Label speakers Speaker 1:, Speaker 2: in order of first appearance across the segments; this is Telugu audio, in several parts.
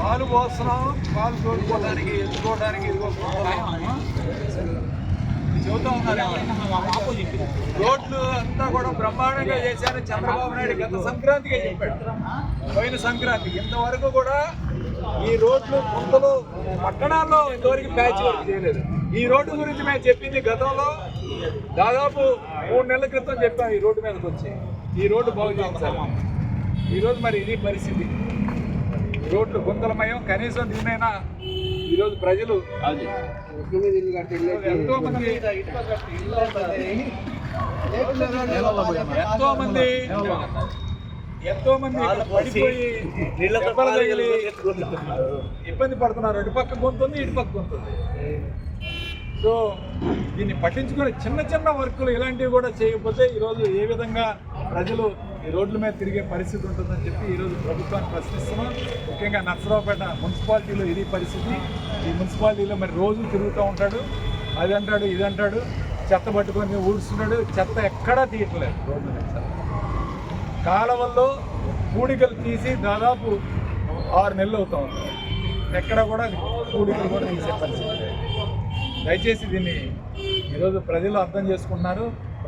Speaker 1: పాలు పోస్తున్నాం పాలు తోడుకోవడానికి ఎత్తుకోవడానికి ఇదిగో చెబుతా ఉన్నారు రోడ్లు అంతా కూడా బ్రహ్మాండంగా చేశారు. చంద్రబాబు నాయుడు గత సంక్రాంతిగా చెప్పాడు. పోయిన సంక్రాంతి. ఇంతవరకు కూడా ఈ రోడ్లు గుంతలు పట్టణాల్లో ఇంతవరకు ప్యాచ్ వర్క్ చేయలేదు. ఈ రోడ్డు గురించి మేము చెప్పింది గతంలో దాదాపు మూడు నెలల క్రితం చెప్పాం ఈ రోడ్డు మీదకి వచ్చి. ఈ రోడ్డు బాగు చేయించాలి. ఈరోజు మరి ఇది పరిస్థితి. రోడ్లు గుంతలమయం కనీసం దీనైనా ఈరోజు ప్రజలు ఎంతో మంది ఎంతో మంది ఎంతో మంది పడిపోయి ఇబ్బంది పడుతున్నారు. ఇటు పక్క గొంతుంది ఇటు పక్క గొంతుంది. సో దీన్ని పట్టించుకొని చిన్న చిన్న వర్కులు ఇలాంటివి కూడా చేయకపోతే ఈరోజు ఏ విధంగా ప్రజలు ఈ రోడ్ల మీద తిరిగే పరిస్థితి ఉంటుందని చెప్పి ఈరోజు ప్రభుత్వాన్ని ప్రశ్నిస్తున్నాం. ముఖ్యంగా నర్సరావుపేట మున్సిపాలిటీలో ఇది పరిస్థితి. ఈ మున్సిపాలిటీలో మరి రోజు తిరుగుతూ ఉంటాడు. అది అంటాడు ఇది అంటాడు చెత్త పట్టుకొని ఊడుస్తున్నాడు. చెత్త ఎక్కడా తీయట్లేదు రోడ్ల మీద. చెత్త. కాలువల్లో పూడికలు తీసి దాదాపు ఆరు నెలలు అవుతా ఉంటాయి. ఎక్కడ కూడా పూడికలు కూడా తీసే పరిస్థితి దయచేసి దీన్ని ఈరోజు ప్రజలు అర్థం చేసుకుంటున్నారు.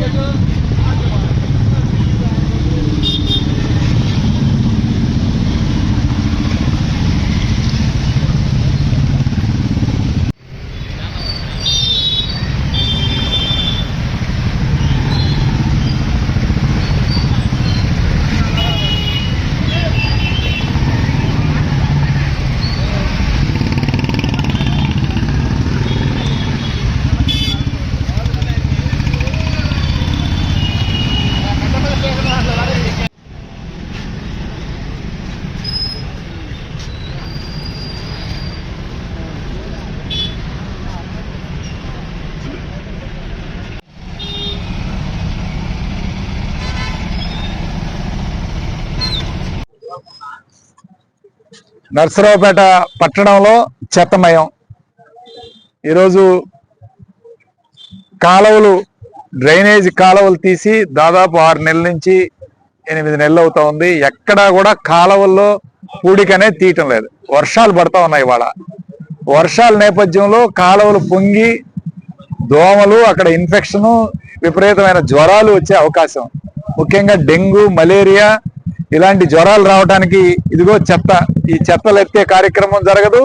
Speaker 2: రెడీ దే
Speaker 1: నర్సరావుపేట పట్టణంలో చెత్తమయం. ఈరోజు కాలువలు డ్రైనేజ్ కాలువలు తీసి దాదాపు ఆరు నెలల నుంచి ఎనిమిది నెలలు అవుతా ఉంది. ఎక్కడా కూడా కాలువల్లో పూడికనే తీయటం లేదు. వర్షాలు పడతా ఉన్నాయి ఇవాళ. వర్షాల నేపథ్యంలో కాలువలు పొంగి దోమలు అక్కడ ఇన్ఫెక్షను విపరీతమైన జ్వరాలు వచ్చే అవకాశం. ముఖ్యంగా డెంగ్యూ మలేరియా ఇలాంటి జ్వరాలు రావడానికి ఇదిగో చెత్త ఈ చెత్తలు ఎత్తే కార్యక్రమం జరగదు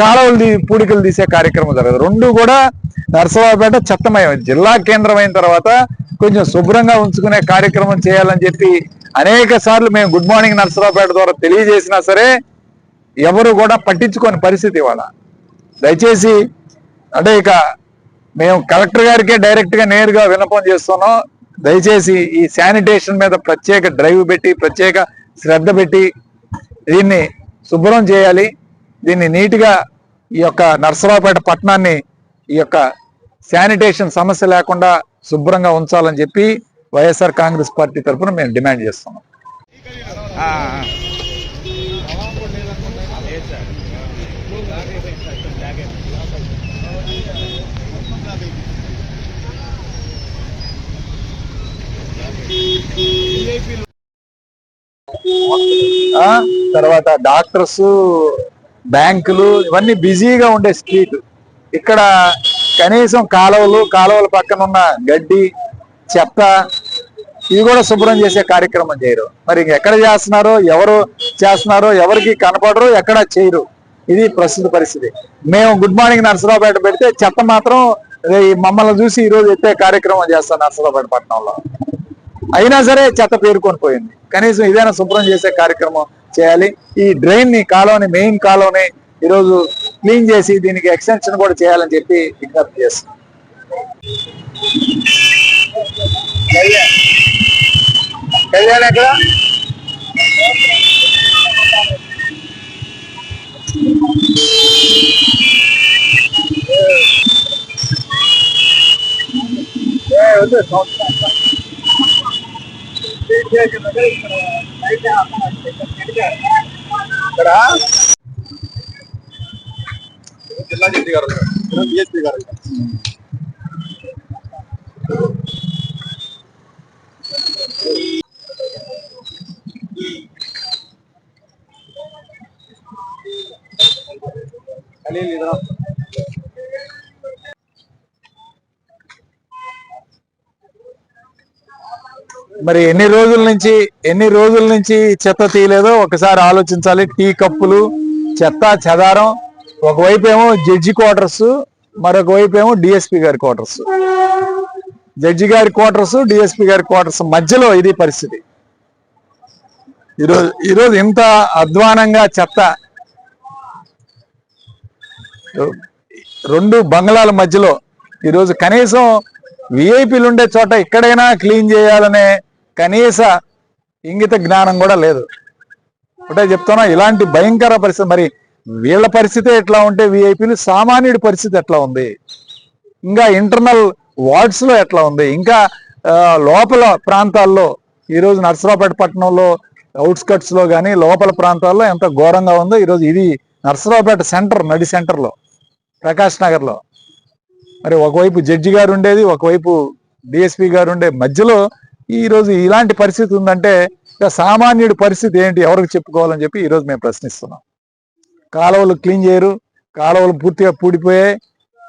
Speaker 1: కాలువలు తీ- పూడికలు తీసే కార్యక్రమం జరగదు. రెండు కూడా నరసరావుపేట చెత్తమయం జిల్లా కేంద్రం అయిన తర్వాత కొంచెం శుభ్రంగా ఉంచుకునే కార్యక్రమం చేయాలని చెప్పి అనేక సార్లు మేము గుడ్ మార్నింగ్ నరసరావుపేట ద్వారా తెలియజేసినా సరే ఎవరు కూడా పట్టించుకోని పరిస్థితి ఇవాళ. దయచేసి అంటే ఇక మేము కలెక్టర్ గారికే డైరెక్ట్గా నేరుగా విన్నపం చేస్తున్నాం. దయచేసి ఈ శానిటేషన్ మీద ప్రత్యేక డ్రైవ్ పెట్టి ప్రత్యేక శ్రద్ధ పెట్టి దీన్ని శుభ్రం చేయాలి. దీన్ని నీట్గా ఈ యొక్క నర్సరావుపేట పట్టణాన్ని ఈ యొక్క శానిటేషన్ సమస్య లేకుండా శుభ్రంగా ఉంచాలని చెప్పి వైఎస్ఆర్ కాంగ్రెస్ పార్టీ తరఫున మేము డిమాండ్ చేస్తున్నాం ఆ, తర్వాత డాక్టర్స్ బ్యాంకులు ఇవన్నీ బిజీగా ఉండే స్ట్రీట్. ఇక్కడ కనీసం కాలువలు కాలువల పక్కన ఉన్న గడ్డి చెత్త ఇవి కూడా శుభ్రం చేసే కార్యక్రమం చేయరు. మరి ఎక్కడ చేస్తున్నారో ఎవరు చేస్తున్నారో ఎవరికి కనపడరు ఎక్కడ చేయరు. ఇది ప్రస్తుత పరిస్థితి. మేము గుడ్ మార్నింగ్ నర్సరావుపేట పెడితే చెత్త మాత్రం ఈ మమ్మల్ని చూసి ఈరోజు ఎత్తే కార్యక్రమం చేస్తాం నర్సరావుపేట పట్టణంలో. అయినా సరే చెత్త పేరుకొని పోయింది. కనీసం ఇదైనా శుభ్రం చేసే కార్యక్రమం చేయాలి. ఈ డ్రైన్ని కాలువని మెయిన్ కాలువని ఈరోజు క్లీన్ చేసి దీనికి ఎక్స్టెన్షన్ కూడా చేయాలని చెప్పి విజ్ఞప్తి చేస్తాం
Speaker 3: ఇక్కడ జిల్లా జడ్జి గారు డిఎస్పీ గారు ఖలీల్ ఇదరా
Speaker 1: మరి ఎన్ని రోజుల నుంచి ఎన్ని రోజుల నుంచి చెత్త తీయలేదో ఒకసారి ఆలోచించాలి. టీ కప్పులు చెత్త చెదారం ఒకవైపు ఏమో జడ్జి క్వార్టర్స్ మరొక వైపు ఏమో డిఎస్పీ గారి క్వార్టర్స్. జడ్జి గారి క్వార్టర్స్ డిఎస్పి గారి క్వార్టర్స్ మధ్యలో ఇది పరిస్థితి. ఈరోజు ఈరోజు ఇంత అధ్వానంగా చెత్త. రెండు బంగ్లాల మధ్యలో ఈరోజు కనీసం విఐపీలు ఉండే చోట ఇక్కడైనా క్లీన్ చేయాలనే కనీస ఇంగిత జ్ఞానం కూడా లేదు. ఒకటే చెప్తున్నా ఇలాంటి భయంకర పరిస్థితి మరి వీళ్ళ పరిస్థితి ఎట్లా ఉంటే విఐపీలు సామాన్యుడి పరిస్థితి ఎట్లా ఉంది? ఇంకా ఇంటర్నల్ వార్డ్స్లో ఎట్లా ఉంది? ఇంకా లోపల ప్రాంతాల్లో ఈరోజు నర్సరావుపేట పట్టణంలో అవుట్స్కట్స్లో కానీ లోపల ప్రాంతాల్లో ఎంత ఘోరంగా ఉందో ఈరోజు ఇది నర్సరావుపేట సెంటర్ నడి సెంటర్లో ప్రకాష్ నగర్లో. మరి ఒకవైపు జడ్జి గారు ఉండేది ఒకవైపు డిఎస్పీ గారు ఉండే మధ్యలో ఈరోజు ఇలాంటి పరిస్థితి ఉందంటే ఇక సామాన్యుడి పరిస్థితి ఏంటి? ఎవరికి చెప్పుకోవాలని చెప్పి ఈరోజు మేము ప్రశ్నిస్తున్నాం. కాలువలు క్లీన్ చేయరు కాలువలు పూర్తిగా పూడిపోయాయి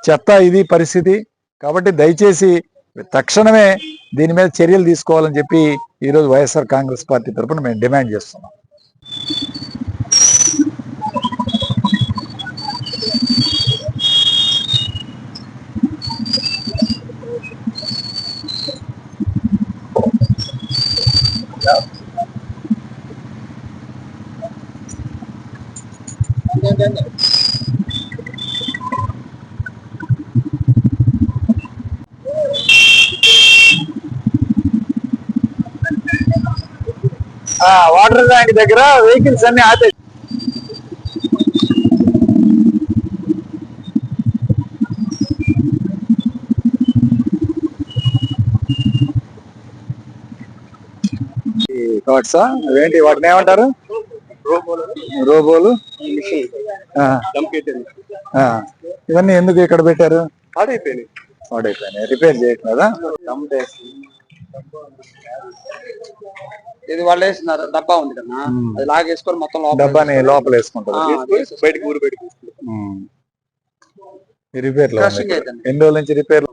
Speaker 1: చెత్త ఇది పరిస్థితి. కాబట్టి దయచేసి తక్షణమే దీని మీద చర్యలు తీసుకోవాలని చెప్పి ఈ రోజు వైఎస్ఆర్ కాంగ్రెస్ పార్టీ తరఫున మేము డిమాండ్ చేస్తున్నాం. వాటర్ ట్యాంక్ దగ్గర వెహికల్స్ అన్ని ఆపే థాట్సా ఏంటి వాటిని ఏమంటారు? రోబోలు. ఆ, ఆ. ఇవన్నీ ఎందుకు ఇక్కడ పెట్టారు?
Speaker 3: పాడైపోయినాయి.
Speaker 1: పాడైపోయినాయి రిపేర్ చేయట్లేదా?
Speaker 4: ఇది వాళ్ళు వేసినారు డబ్బా ఉంది కదా. అది లాగేసుకొని మొత్తం లోపల
Speaker 1: డబ్బాని లోపల వేసుకుంటారు.
Speaker 4: ఆ,
Speaker 3: వేసుకొని బయటకు ఊరు బయటకు
Speaker 1: రిపేర్. ఎన్ని రోజుల నుంచి రిపేర్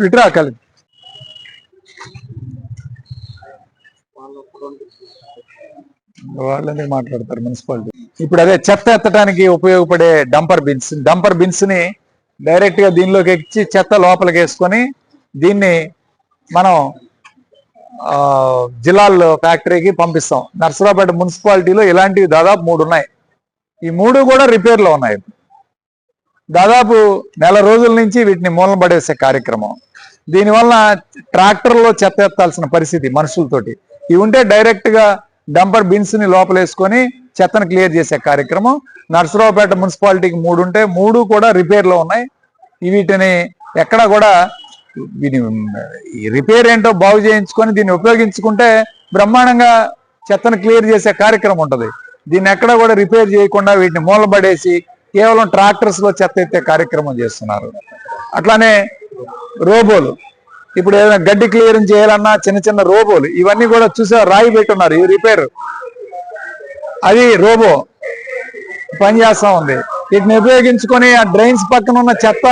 Speaker 1: విట్రా కలిపి వాళ్ళని మాట్లాడతారు మున్సిపాలిటీ. ఇప్పుడు అదే చెత్త ఎత్తడానికి ఉపయోగపడే డంపర్ బిన్స్ డంపర్ బిన్స్ని డైరెక్ట్గా దీనిలోకి ఎక్కి చెత్త లోపలికి వేసుకొని దీన్ని మనం ఆ, జిల్లాల్లో ఫ్యాక్టరీకి పంపిస్తాం. నర్సరాపేట మున్సిపాలిటీలో ఇలాంటివి దాదాపు మూడు ఉన్నాయి. ఈ మూడు కూడా రిపేర్లో ఉన్నాయి. దాదాపు నెల రోజుల నుంచి వీటిని మూలన పడేసే కార్యక్రమం. దీనివల్ల ట్రాక్టర్లో చెత్త ఎత్తాల్సిన పరిస్థితి మనుషులతోటి. ఇవి ఉంటే డైరెక్ట్గా డంపర్ బిన్స్ని లోపలేసుకొని చెత్తను క్లియర్ చేసే కార్యక్రమం. నర్సరావుపేట మున్సిపాలిటీకి మూడు ఉంటే మూడు కూడా రిపేర్లో ఉన్నాయి. వీటిని ఎక్కడ కూడా దీని రిపేర్ ఏంటో బాగు చేయించుకొని దీన్ని ఉపయోగించుకుంటే బ్రహ్మాండంగా చెత్తను క్లియర్ చేసే కార్యక్రమం ఉంటుంది. దీన్ని ఎక్కడ కూడా రిపేర్ చేయకుండా వీటిని మూలబడేసి కేవలం ట్రాక్టర్స్లో చెత్త ఎత్తే కార్యక్రమం చేస్తున్నారు. అట్లానే రోబోలు. ఇప్పుడు ఏదైనా గడ్డి క్లియరింగ్ చేయాలన్నా చిన్న చిన్న రోబోలు ఇవన్నీ కూడా చూసా రాయి పెట్టున్నారు ఈ రిపేర్. అది రోబో పని చేస్తా ఉంది. వీటిని ఉపయోగించుకొని ఆ డ్రైన్స్ పక్కన ఉన్న చెత్త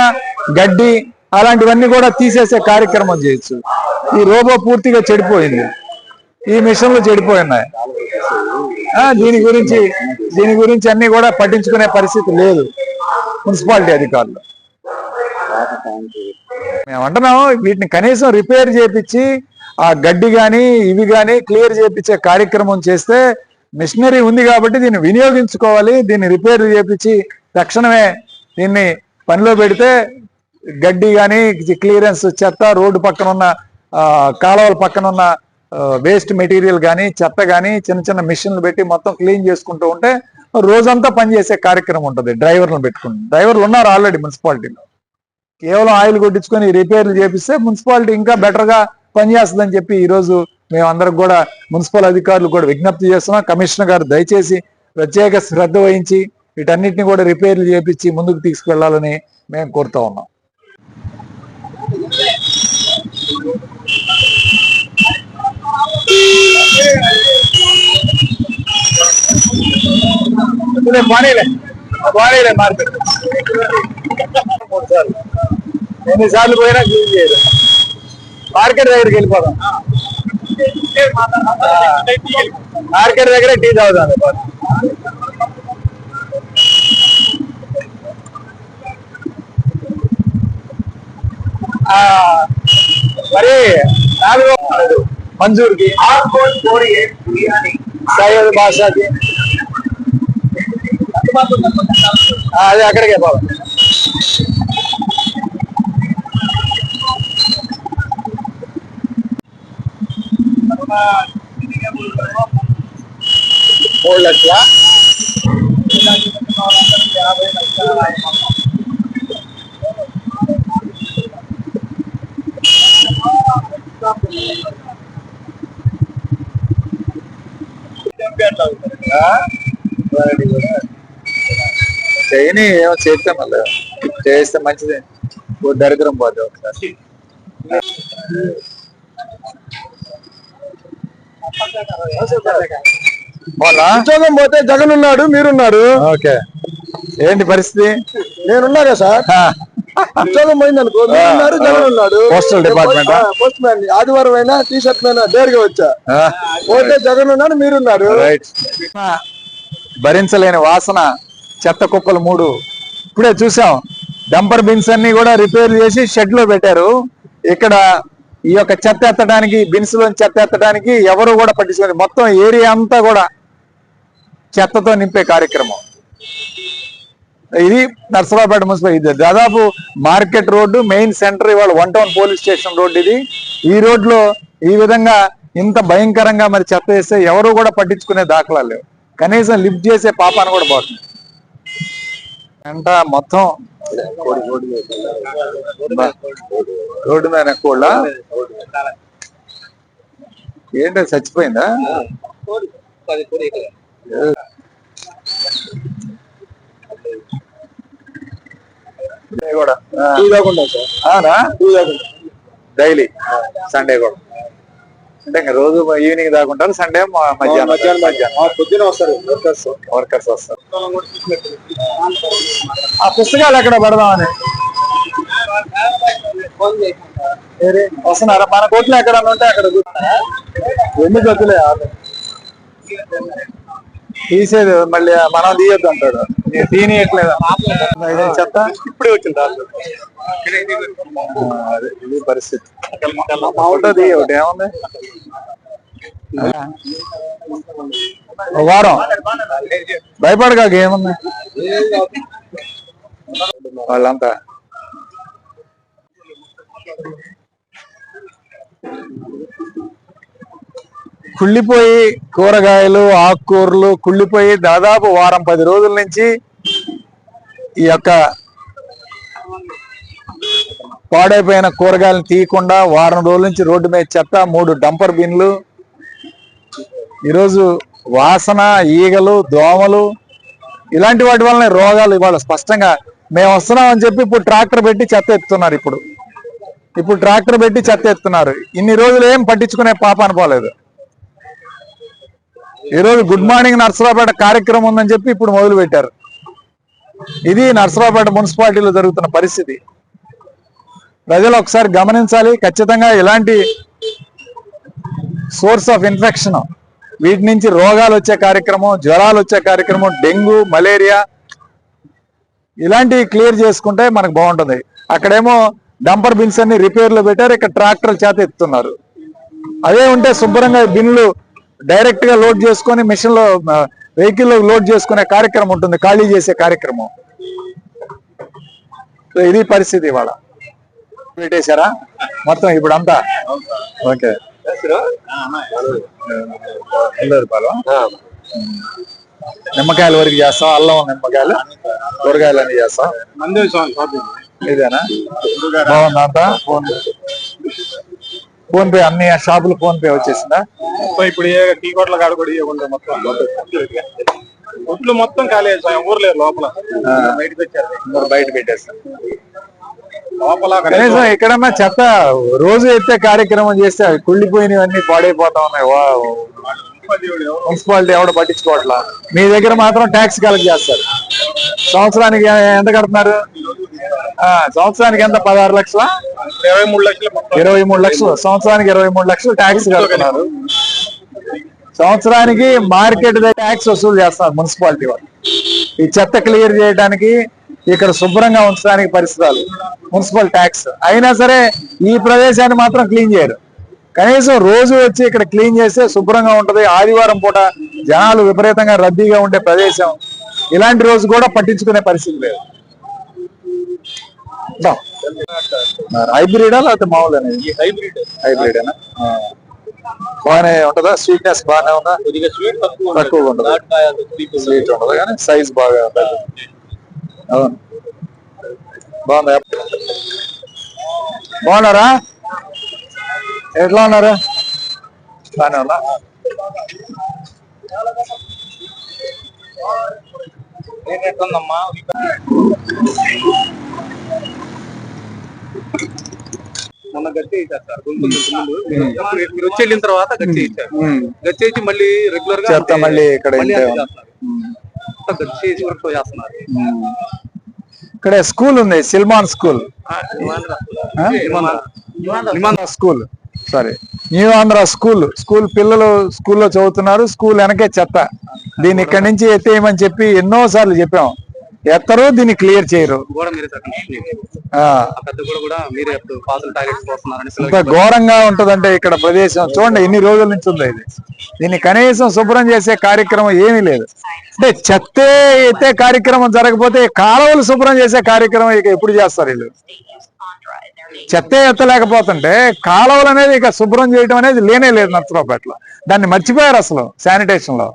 Speaker 1: గడ్డి అలాంటివన్నీ కూడా తీసేసే కార్యక్రమం చేయొచ్చు. ఈ రోబో పూర్తిగా చెడిపోయింది. ఈ మిషన్లు చెడిపోయి ఉన్నాయి ఆ, దీని గురించి దీని గురించి అన్ని కూడా పట్టించుకునే పరిస్థితి లేదు. మున్సిపాలిటీ అధికారులు. మేము అంటున్నాం వీటిని కనీసం రిపేర్ చేపించి ఆ గడ్డి గాని ఇవి గాని క్లియర్ చేపించే కార్యక్రమం చేస్తే మిషనరీ ఉంది కాబట్టి దీన్ని వినియోగించుకోవాలి దీన్ని రిపేర్ చేపించి తక్షణమే దీన్ని పనిలో పెడితే గడ్డి గాని క్లియరెన్స్ చెత్త రోడ్డు పక్కన ఉన్న కాలువల పక్కన ఉన్న వేస్ట్ మెటీరియల్ కానీ చెత్త కానీ చిన్న చిన్న మిషన్లు పెట్టి మొత్తం క్లీన్ చేసుకుంటూ ఉంటే రోజంతా పనిచేసే కార్యక్రమం ఉంటుంది డ్రైవర్లను పెట్టుకుని. డ్రైవర్లు ఉన్నారు ఆల్రెడీ మున్సిపాలిటీలో. కేవలం ఆయిల్ కొట్టించుకొని రిపేర్లు చేపిస్తే మున్సిపాలిటీ ఇంకా బెటర్గా పనిచేస్తుందని చెప్పి ఈ రోజు మేము అందరం కూడా మున్సిపల్ అధికారులు కూడా విజ్ఞప్తి చేస్తున్నాం. కమిషనర్ గారు దయచేసి ప్రత్యేక శ్రద్ధ వహించి వీటన్నిటిని కూడా రిపేర్లు చేపించి ముందుకు తీసుకువెళ్ళాలని మేము కోరుతా ఉన్నాం. బానీలే బానీలే మార్కెట్ మూడు సార్లు ఎన్నిసార్లు పోయినా క్లీన్ చేయదు మార్కెట్ దగ్గరికి వెళ్ళిపోదాం. మార్కెట్ దగ్గర టీ తాగుదాం మరి నాలుగో మంజూర్కి. సయ్యద్ బాషాకి అది అక్కడికే పోదాం. మూడు లక్షల? చేయని ఏమో చేస్తే మళ్ళీ చేస్తే మంచిదే. దరిద్రం పోతే ఒకసారి.
Speaker 3: ఉద్యోగం పోతే జగన్ ఉన్నాడు మీరున్నారు.
Speaker 1: ఓకే. ఏంటి పరిస్థితి?
Speaker 3: నేనున్నాగా సార్. ఉద్యోగం పోయింది అనుకో జగన్ ఉన్నాడు.
Speaker 1: department ఆ?
Speaker 3: పోస్ట్ మ్యాన్ ఆదివారం అయినా టీ షర్ట్ మీద డేరుగా వచ్చా. పోతే జగన్ ఉన్నాడు మీరున్నారు.
Speaker 1: రైట్. భరించలేని వాసన చెత్త కుప్పలు మూడు. ఇప్పుడే చూసాం. డంపర్ బిన్స్ అన్ని కూడా రిపేర్ చేసి షెడ్లో పెట్టారు. ఇక్కడ ఈ యొక్క చెత్త ఎత్తడానికి బిన్స్లో చెత్త ఎత్తడానికి ఎవరు కూడా పట్టించుకోరు మొత్తం ఏరియా అంతా కూడా చెత్తతో నింపే కార్యక్రమం. ఇది నర్సరావుపేట మున్సిపల్. ఇది దాదాపు మార్కెట్ రోడ్డు మెయిన్ సెంటర్ ఇవాళ one town police station road ఇది. ఈ రోడ్లో ఈ విధంగా ఇంత భయంకరంగా మరి చెత్త వేస్తే ఎవరు కూడా పట్టించుకునే దాఖలాలు లేవు. కనీసం లిఫ్ట్ చేసే పాపాన్ని కూడా పోతుంది. అంట మొత్తం రోడ్డు మీద కోళ్ళ ఏంటో చచ్చిపోయిందా? కూడా. డైలీ. సండే కూడా. అంటే ఇంకా రోజు ఈవినింగ్ దాకుంటారు సండే మధ్యాహ్నం.
Speaker 3: మధ్యాహ్నం.
Speaker 1: మధ్యాహ్నం
Speaker 3: పొద్దున వస్తారు వర్కర్స్.
Speaker 1: వర్కర్స్ వస్తారు. ఆ పుస్తకాలు ఎక్కడ పెడదామని? వస్తున్నారా? మన కోట్లు ఎక్కడ ఉంటే అక్కడ? ఎన్ని గతులే. తీసేది మళ్ళీ మనం తీయొద్దు అంటాడు తీనియట్లేదు. చెత్త
Speaker 3: ఇప్పుడే వచ్చింది
Speaker 1: ఇది పరిస్థితి. మా ఒకటి ఏముంది? వారం భయపడగా ఏముంది వాళ్ళంతా. కుళ్ళిపోయి కూరగాయలు ఆకుకూరలు కుళ్ళిపోయి దాదాపు వారం పది రోజుల నుంచి ఈ యొక్క పాడైపోయిన కూరగాయలను తీయకుండా వారం రోజుల నుంచి రోడ్డు మీద చెత్త మూడు డంపర్ బిన్లు. ఈరోజు వాసన ఈగలు దోమలు ఇలాంటి వాటి వల్లనే రోగాలు ఇవాళ స్పష్టంగా మేము వస్తున్నామని చెప్పి ఇప్పుడు ట్రాక్టర్ పెట్టి చెత్త ఎత్తుతున్నారు ఇప్పుడు. ఇప్పుడు ట్రాక్టర్ పెట్టి చెత్త ఎత్తున్నారు. ఇన్ని రోజులు ఏం పట్టించుకునే పాప అనుకోలేదు. ఈరోజు గుడ్ మార్నింగ్ నర్సరావుపేట కార్యక్రమం ఉందని చెప్పి ఇప్పుడు మొదలు పెట్టారు ఇది నర్సరావుపేట మున్సిపాలిటీలో జరుగుతున్న పరిస్థితి. ప్రజలు ఒకసారి గమనించాలి. ఖచ్చితంగా ఇలాంటి సోర్స్ ఆఫ్ ఇన్ఫెక్షన్ వీటి నుంచి రోగాలు వచ్చే కార్యక్రమం జ్వరాలు వచ్చే కార్యక్రమం డెంగ్యూ మలేరియా ఇలాంటివి క్లియర్ చేసుకుంటే మనకు బాగుంటుంది. అక్కడేమో డంపర్ బిన్స్ అన్ని రిపేర్లు పెట్టారు ఇక్కడ ట్రాక్టర్ల చేత ఎత్తున్నారు. అదే ఉంటే శుభ్రంగా బిన్లు డైరెక్ట్గా లోడ్ చేసుకొని మిషన్లో వెహికల్లో లోడ్ చేసుకునే కార్యక్రమం ఉంటుంది ఖాళీ చేసే కార్యక్రమం. సో ఇది పరిస్థితి ఇవాళ. పెట్టేశారా మొత్తం ఇప్పుడు అంతా? ఓకే. నిమ్మకాయల వరకు చేస్తాం అల్లం నిమ్మకాయలు? కూరగాయలు అన్ని చేస్తాం ఇదేనా? బాగుందా అంతా? ఫోన్ పే అన్ని షాపులు ఫోన్ పే వచ్చేసిందా
Speaker 3: ఇప్పుడు టీ కోట్ల కాడ కూడా ఇవ్వకుండా మొత్తం ఒట్లు మొత్తం ఖాళీ అయిపోయాయి. ఊరు లేరు లోపల బయటకు వచ్చారు
Speaker 1: అందరూ బయట పెట్టేస్తారు.
Speaker 3: లోపల
Speaker 1: కనీసం ఎక్కడన్నా చెత్త రోజు ఎత్తే కార్యక్రమం చేస్తే కుళ్ళిపోయినవన్నీ పాడైపోతా ఉన్నాయి. మున్సిపాలిటీ ఎవడ పట్టించుకోవట్లా? మీ దగ్గర మాత్రం ట్యాక్స్ కలెక్ట్ చేస్తారు. సంవత్సరానికి ఎంత కడుతున్నారు? ఆ, సంవత్సరానికి ఎంత? పదహారు లక్షల?
Speaker 3: ఇరవై మూడు లక్షలు
Speaker 1: ఇరవై మూడు లక్షలు. సంవత్సరానికి ఇరవై మూడు లక్షలు ట్యాక్స్ కడుతున్నారు. సంవత్సరానికి మార్కెట్ ట్యాక్స్ వసూలు చేస్తున్నారు మున్సిపాలిటీ వాళ్ళు. ఈ చెత్త క్లియర్ చేయడానికి ఇక్కడ శుభ్రంగా ఉంచడానికి పరిసరాలు మున్సిపల్ ట్యాక్స్. అయినా సరే ఈ ప్రదేశాన్ని మాత్రం క్లీన్ చేయరు. కనీసం రోజు వచ్చి ఇక్కడ క్లీన్ చేస్తే శుభ్రంగా ఉంటది. ఆదివారం పూట జనాలు విపరీతంగా రద్దీగా ఉండే ప్రదేశం. ఇలాంటి రోజు కూడా పట్టించుకునే పరిస్థితి లేదు. హైబ్రిడా లేకపోతే మామూలు అనేది
Speaker 3: హైబ్రిడ్.
Speaker 1: బాగానే ఉంటుందా? స్వీట్నెస్ బాగానే ఉందా?
Speaker 3: కొద్దిగా స్వీట్ తక్కువ
Speaker 1: తక్కువగా ఉండదు స్వీట్ ఉండదు కానీ సైజ్ బాగా బాగుందా బాగున్నారా? ఎట్లా ఉన్నారా? బాగానే ఉన్నా.
Speaker 3: ఎట్లుందమ్మా? మొన్న గట్టి ఇచ్చారు సార్. మీరు వచ్చి వెళ్ళిన తర్వాత గట్టి ఇచ్చారు. గచ్చి ఇచ్చి మళ్ళీ
Speaker 1: రెగ్యులర్గా మళ్ళీ ఇక్కడ
Speaker 3: అదే
Speaker 1: ఉంది.
Speaker 3: చేస్తున్నారు.
Speaker 1: ఇక్కడ స్కూల్ ఉంది సిల్మాన్ school. School. Sorry new Andhra school. School పిల్లలు స్కూల్లో చదువుతున్నారు స్కూల్ వెనకే చెత్త. దీన్ని ఇక్కడి నుంచి ఎత్తేయమని చెప్పి ఎన్నో సార్లు చెప్పాం. ఎత్తరు దీన్ని క్లియర్ చేయరు. ఇంత ఘోరంగా ఉంటదంటే ఇక్కడ ప్రదేశం. చూడండి ఎన్ని రోజుల నుంచి ఉంది ఇది. దీన్ని కనీసం శుభ్రం చేసే కార్యక్రమం ఏమీ లేదు. అంటే చెత్తే ఎత్తే కార్యక్రమం జరగకపోతే కాలువలు శుభ్రం చేసే కార్యక్రమం ఇక ఎప్పుడు చేస్తారు వీళ్ళు? చెత్తే ఎత్తలేకపోతుంటే కాలువలు అనేది ఇక శుభ్రం చేయడం అనేది లేనే లేదు నచ్చరావుపేటలో దాన్ని మర్చిపోయారు అసలు శానిటేషన్లో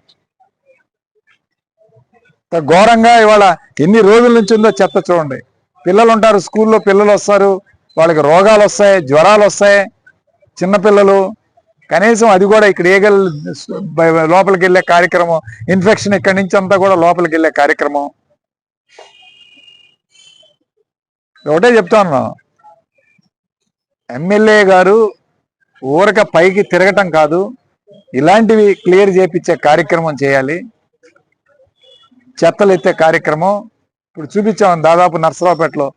Speaker 1: ఘోరంగా ఇవాళ ఎన్ని రోజుల నుంచి ఉందో చెత్త చూడండి. పిల్లలు ఉంటారు స్కూల్లో పిల్లలు వస్తారు వాళ్ళకి రోగాలు వస్తాయి జ్వరాలు వస్తాయి చిన్నపిల్లలు కనీసం అది కూడా ఇక్కడ ఏగల్ లోపలికి వెళ్ళే కార్యక్రమం ఇన్ఫెక్షన్ ఇక్కడి నుంచి అంతా కూడా లోపలికి వెళ్ళే కార్యక్రమం. ఒకటే చెప్తాను ఎమ్మెల్యే గారు ఊరక పైకి తిరగటం కాదు. ఇలాంటివి క్లియర్ చేపించే కార్యక్రమం చేయాలి. చెత్తలు ఎత్తే కార్యక్రమం. ఇప్పుడు చూపించాం దాదాపు నర్సరావుపేటలో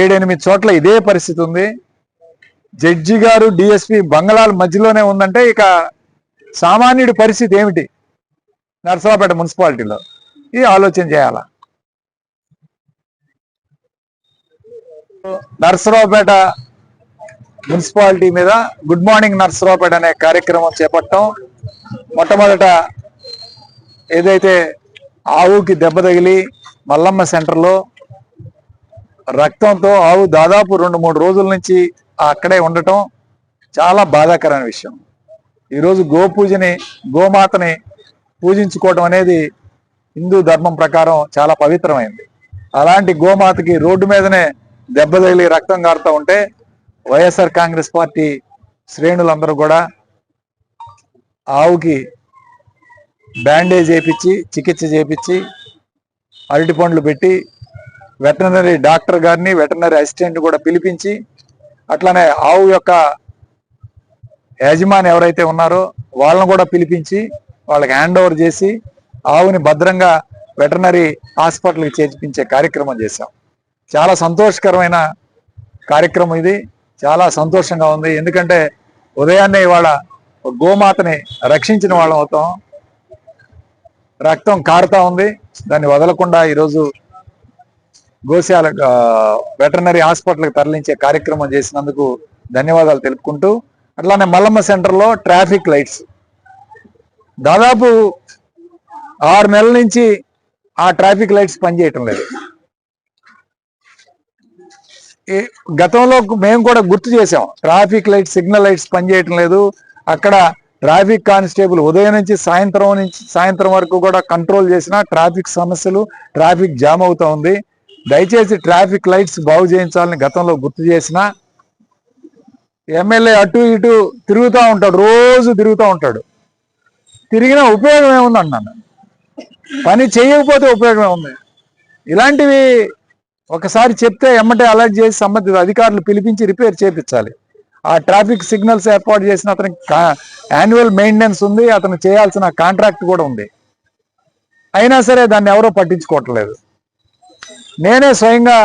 Speaker 1: ఏడెనిమిది చోట్ల ఇదే పరిస్థితి ఉంది. జడ్జి గారు డిఎస్పి బంగళాల మధ్యలోనే ఉందంటే ఇక సామాన్యుడి పరిస్థితి ఏమిటి? నర్సరావుపేట మున్సిపాలిటీలో ఇది ఆలోచన చేయాల? నర్సరావుపేట మున్సిపాలిటీ మీద గుడ్ మార్నింగ్ నర్సరావుపేట అనే కార్యక్రమం చేపట్టడం మొట్టమొదట ఏదైతే ఆవుకి దెబ్బ తగిలి మల్లమ్మ సెంటర్లో రక్తంతో ఆవు దాదాపు రెండు మూడు రోజుల నుంచి అక్కడే ఉండటం చాలా బాధాకరమైన విషయం. ఈరోజు గోపూజని గోమాతని పూజించుకోవటం అనేది హిందూ ధర్మం ప్రకారం చాలా పవిత్రమైంది. అలాంటి గోమాతకి రోడ్డు మీదనే దెబ్బ తగిలి రక్తం కారుతూ ఉంటే వైఎస్ఆర్ కాంగ్రెస్ పార్టీ శ్రేణులందరూ కూడా ఆవుకి బ్యాండేజ్ చేపించి చికిత్స చేపించి అరటి పండ్లు పెట్టి వెటర్నరీ డాక్టర్ గారిని వెటర్నరీ అసిస్టెంట్ కూడా పిలిపించి అట్లానే ఆవు యొక్క యజమాని ఎవరైతే ఉన్నారో వాళ్ళని కూడా పిలిపించి వాళ్ళకి హ్యాండ్ ఓవర్ చేసి ఆవుని భద్రంగా వెటర్నరీ హాస్పిటల్కి చేర్పించే కార్యక్రమం చేశాం. చాలా సంతోషకరమైన కార్యక్రమం ఇది. చాలా సంతోషంగా ఉంది. ఎందుకంటే ఉదయాన్నే ఇవాళ గోమాతని రక్షించిన వాళ్ళం అవుతాం. రక్తం కారుతా ఉంది. దాన్ని వదలకుండా ఈరోజు గోశాల వెటర్నరీ హాస్పిటల్కి తరలించే కార్యక్రమం చేసినందుకు ధన్యవాదాలు తెలుపుకుంటూ అట్లానే మల్లమ్మ సెంటర్లో ట్రాఫిక్ లైట్స్. దాదాపు ఆరు నెలల నుంచి ఆ ట్రాఫిక్ లైట్స్ పనిచేయటం లేదు. గతంలో మేము కూడా గుర్తు చేసాం ట్రాఫిక్ లైట్స్ సిగ్నల్ లైట్స్ పనిచేయటం లేదు. అక్కడ ట్రాఫిక్ కానిస్టేబుల్ ఉదయం నుంచి సాయంత్రం నుంచి సాయంత్రం వరకు కూడా కంట్రోల్ చేసినా ట్రాఫిక్ సమస్యలు ట్రాఫిక్ జామ్ అవుతా ఉంది. దయచేసి ట్రాఫిక్ లైట్స్ బాగు చేయించాలని గతంలో గుర్తు చేసిన ఎమ్మెల్యే అటు ఇటు తిరుగుతూ ఉంటాడు రోజు తిరుగుతూ ఉంటాడు. తిరిగిన ఉపయోగం ఏముంది అన్నాను పని చేయకపోతే ఉపయోగం ఏముంది? ఇలాంటివి ఒకసారి చెప్తే ఎమ్మటే అలర్ట్ చేసి సంబంధిత అధికారులు పిలిపించి రిపేర్ చేపించాలి. ఆ ట్రాఫిక్ సిగ్నల్స్ ఏర్పాటు చేసిన అతనికి యాన్యువల్ మెయింటెనెన్స్ ఉంది అతను చేయాల్సిన కాంట్రాక్ట్ కూడా ఉంది. అయినా సరే దాన్ని ఎవరో పట్టించుకోవట్లేదు. నేనే స్వయంగా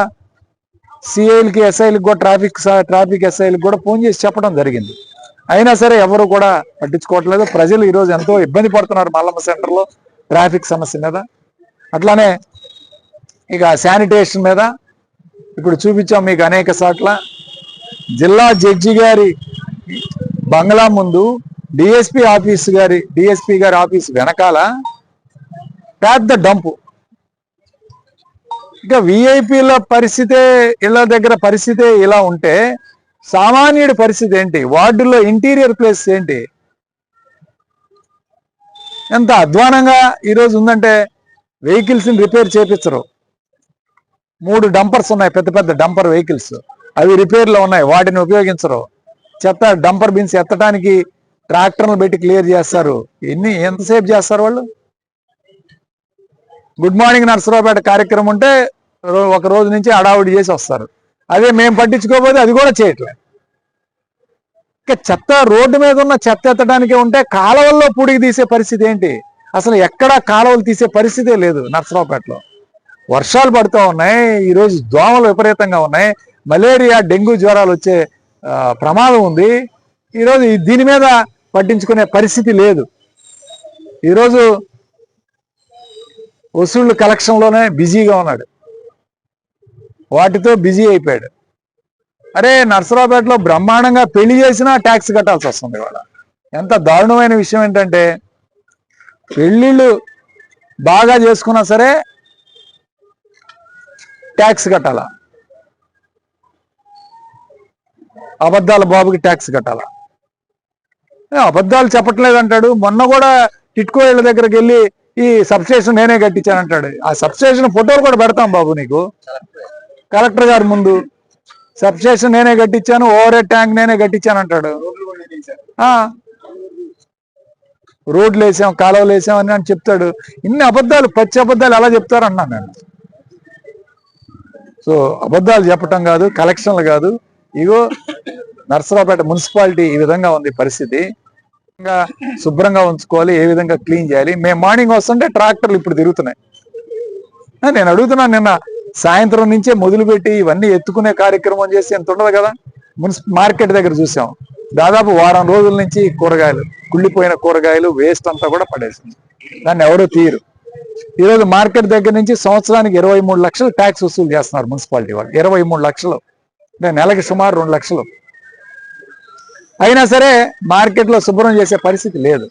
Speaker 1: సిఐలకి ఎస్ఐలకి కూడా ట్రాఫిక్ ట్రాఫిక్ ఎస్ఐలకు కూడా ఫోన్ చేసి చెప్పడం జరిగింది. అయినా సరే ఎవరు కూడా పట్టించుకోవట్లేదు. ప్రజలు ఈరోజు ఎంతో ఇబ్బంది పడుతున్నారు మల్లమ్మ సెంటర్లో ట్రాఫిక్ సమస్య మీద. అట్లానే ఇక శానిటేషన్ మీద ఇప్పుడు చూపించాం మీకు అనేక సార్ల. జిల్లా జడ్జి గారి బంగ్లా ముందు డిఎస్పి ఆఫీస్ గారి డిఎస్పి గారి ఆఫీస్ వెనకాల పెద్ద డంపు. ఇక విఐపీల పరిస్థితే ఇళ్ళ దగ్గర పరిస్థితే ఇలా ఉంటే సామాన్యుడి పరిస్థితి ఏంటి? వార్డుల్లో ఇంటీరియర్ ప్లేస్ ఏంటి? ఎంత అధ్వానంగా ఈరోజు ఉందంటే వెహికల్స్ని రిపేర్ చేపించరు. మూడు డంపర్స్ ఉన్నాయి పెద్ద పెద్ద డంపర్ వెహికల్స్. అవి రిపేర్లో ఉన్నాయి వాటిని ఉపయోగించరు. చెత్త డంపర్ బిన్స్ ఎత్తడానికి ట్రాక్టర్లు పెట్టి క్లియర్ చేస్తారు. ఎన్ని ఎంతసేపు చేస్తారు వాళ్ళు? గుడ్ మార్నింగ్ నర్సరావుపేట కార్యక్రమం ఉంటే రో- ఒక రోజు నుంచి అడావుడి చేసి వస్తారు. అదే మేము పట్టించుకోకపోతే అది కూడా చేయట్లేదు ఇంకా చెత్త రోడ్డు మీద ఉన్న చెత్త ఎత్తడానికే ఉంటే కాలువల్లో పూడికి తీసే పరిస్థితి ఏంటి? అసలు ఎక్కడా కాలువలు తీసే పరిస్థితే లేదు నర్సరావుపేటలో. వర్షాలు పడుతూ ఉన్నాయి ఈరోజు దోమలు విపరీతంగా ఉన్నాయి. మలేరియా డెంగ్యూ జ్వరాలు వచ్చే ప్రమాదం ఉంది. ఈరోజు దీని మీద పట్టించుకునే పరిస్థితి లేదు. ఈరోజు వసూళ్ళు కలెక్షన్లోనే బిజీగా ఉన్నాడు. వాటితో బిజీ అయిపోయాడు. అరే నర్సరావుపేటలో బ్రహ్మాండంగా పెళ్ళి చేసినా ట్యాక్స్ కట్టాల్సి వస్తుంది ఇవాళ. ఎంత దారుణమైన విషయం ఏంటంటే పెళ్ళిళ్ళు బాగా చేసుకున్నా సరే ట్యాక్స్ కట్టాలా? అబద్ధాల బాబుకి ట్యాక్స్ కట్టాలా? అబద్ధాలు చెప్పట్లేదు అంటాడు మొన్న కూడా టిట్కో ఇళ్ళ దగ్గరికి వెళ్ళి ఈ సబ్స్టేషన్ నేనే కట్టించాను అంటాడు ఆ సబ్స్టేషన్ ఫోటోలు కూడా పెడతాం బాబు నీకు. కలెక్టర్ గారి ముందు. సబ్స్టేషన్ నేనే కట్టించాను ఓవర్ హెడ్ ట్యాంక్ నేనే కట్టించాను అంటాడు ఆ. రోడ్లు వేసాం కాలువలు వేసాం అని అని చెప్తాడు. ఇన్ని అబద్ధాలు పచ్చి అబద్ధాలు ఎలా చెప్తారు అన్నాను నేను. సో అబద్ధాలు చెప్పటం కాదు కలెక్షన్లు కాదు. ఇగో నర్సరావుపేట మున్సిపాలిటీ ఈ విధంగా ఉంది పరిస్థితి. ఇంకా శుభ్రంగా ఉంచుకోవాలి ఏ విధంగా క్లీన్ చేయాలి. మేము మార్నింగ్ వస్తుంటే ట్రాక్టర్లు ఇప్పుడు తిరుగుతున్నాయి. నేను అడుగుతున్నాను నిన్న సాయంత్రం నుంచే మొదలుపెట్టి ఇవన్నీ ఎత్తుకునే కార్యక్రమం చేసి ఎంత ఉండదు కదా? మున్సి మార్కెట్ దగ్గర చూసాం. దాదాపు వారం రోజుల నుంచి కూరగాయలు కుళ్ళిపోయిన కూరగాయలు వేస్ట్ అంతా కూడా పడేసింది. దాన్ని ఎవరో తీయరు. ఈరోజు మార్కెట్ దగ్గర నుంచి సంవత్సరానికి ఇరవై మూడు లక్షలు ట్యాక్స్ వసూలు చేస్తున్నారు మున్సిపాలిటీ వాళ్ళు. ఇరవై మూడు లక్షలు. అంటే నెలకి సుమారు రెండు లక్షలు. అయినా సరే మార్కెట్లో శుభ్రం చేసే పరిస్థితి లేదు.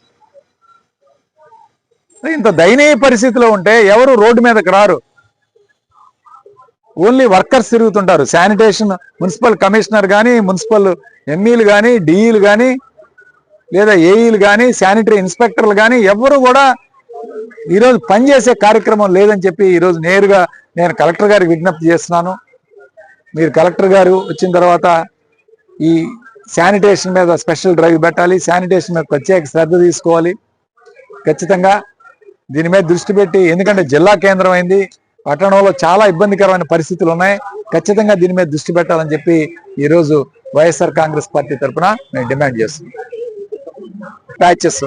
Speaker 1: ఇంత దయనీయ పరిస్థితిలో ఉంటే ఎవరు రోడ్డు మీదకి రారు. ఓన్లీ వర్కర్స్ తిరుగుతుంటారు. శానిటేషన్ మున్సిపల్ కమిషనర్ కానీ మున్సిపల్ ఎంఈలు కానీ డిఈలు కానీ లేదా ఏఈలు కానీ శానిటరీ ఇన్స్పెక్టర్లు కానీ ఎవరు కూడా ఈరోజు పనిచేసే కార్యక్రమం లేదని చెప్పి ఈరోజు నేరుగా నేను కలెక్టర్ గారికి విజ్ఞప్తి చేస్తున్నాను. మీరు కలెక్టర్ గారు వచ్చిన తర్వాత ఈ శానిటేషన్ మీద స్పెషల్ డ్రైవ్ పెట్టాలి. శానిటేషన్ మీద ప్రత్యేక శ్రద్ధ తీసుకోవాలి. ఖచ్చితంగా దీని మీద దృష్టి పెట్టి ఎందుకంటే జిల్లా కేంద్రం అయింది పట్టణంలో చాలా ఇబ్బందికరమైన పరిస్థితులు ఉన్నాయి. ఖచ్చితంగా దీని మీద దృష్టి పెట్టాలని చెప్పి ఈరోజు వైఎస్ఆర్ కాంగ్రెస్ పార్టీ తరఫున మేము డిమాండ్ చేస్తున్నాం ప్యాచెస్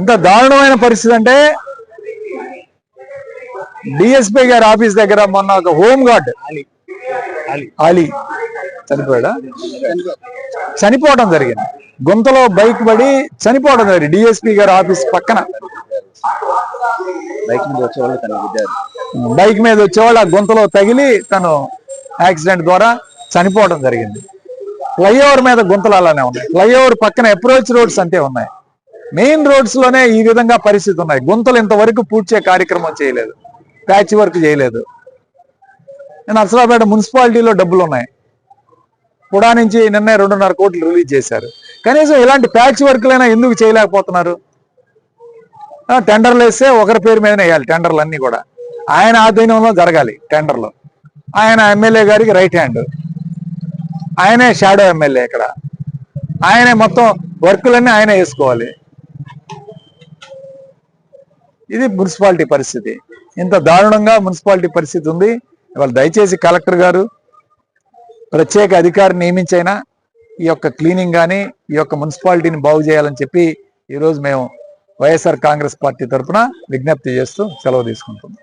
Speaker 1: ఎంత దారుణమైన పరిస్థితి అంటే డిఎస్పీ గారి ఆఫీస్ దగ్గర మొన్న ఒక హోమ్ గార్డ్ అలీ. చనిపోయాడా? చనిపోవడం జరిగింది. గుంతలో బైక్ పడి చనిపోవడం జరిగింది. డిఎస్పీ గారి ఆఫీస్ పక్కన.
Speaker 2: బైక్ మీద వచ్చేవాళ్ళు తన
Speaker 1: బైక్ మీద వచ్చేవాళ్ళు ఆ గుంతలో తగిలి తను యాక్సిడెంట్ ద్వారా చనిపోవడం జరిగింది. ఫ్లైఓవర్ మీద గుంతలు అలానే ఉన్నాయి. ఫ్లైఓవర్ పక్కన అప్రోచ్ రోడ్స్ అంతే ఉన్నాయి. మెయిన్ రోడ్స్లోనే ఈ విధంగా పరిస్థితి ఉన్నాయి. గుంతలు ఇంతవరకు పూడ్చే కార్యక్రమం చేయలేదు. ప్యాచ్ వర్క్ చేయలేదు. నర్సరావుపేట మున్సిపాలిటీలో డబ్బులు ఉన్నాయి. కూడా నుంచి నిన్నే రెండున్నర కోట్లు రిలీజ్ చేశారు. కనీసం ఇలాంటి ప్యాచ్ వర్క్లైనా ఎందుకు చేయలేకపోతున్నారు? టెండర్లు వేస్తే ఒకరి పేరు మీదనే వేయాలి టెండర్లు అన్ని కూడా. ఆయన ఆధీనంలో జరగాలి టెండర్లు ఆయన ఎమ్మెల్యే గారికి రైట్ హ్యాండ్ ఆయనే షాడో ఎమ్మెల్యే ఇక్కడ. ఆయనే మొత్తం వర్కులన్నీ ఆయనే వేసుకోవాలి. ఇది మున్సిపాలిటీ పరిస్థితి. ఇంత దారుణంగా మున్సిపాలిటీ పరిస్థితి ఉంది. ఇవాళ దయచేసి కలెక్టర్ గారు ప్రత్యేక అధికారి నియమించైనా ఈ యొక్క క్లీనింగ్ కానీ ఈ యొక్క మున్సిపాలిటీని బాగు చేయాలని చెప్పి ఈరోజు మేము వైఎస్ఆర్ కాంగ్రెస్ పార్టీ తరఫున విజ్ఞప్తి చేస్తూ సెలవు తీసుకుంటున్నాం.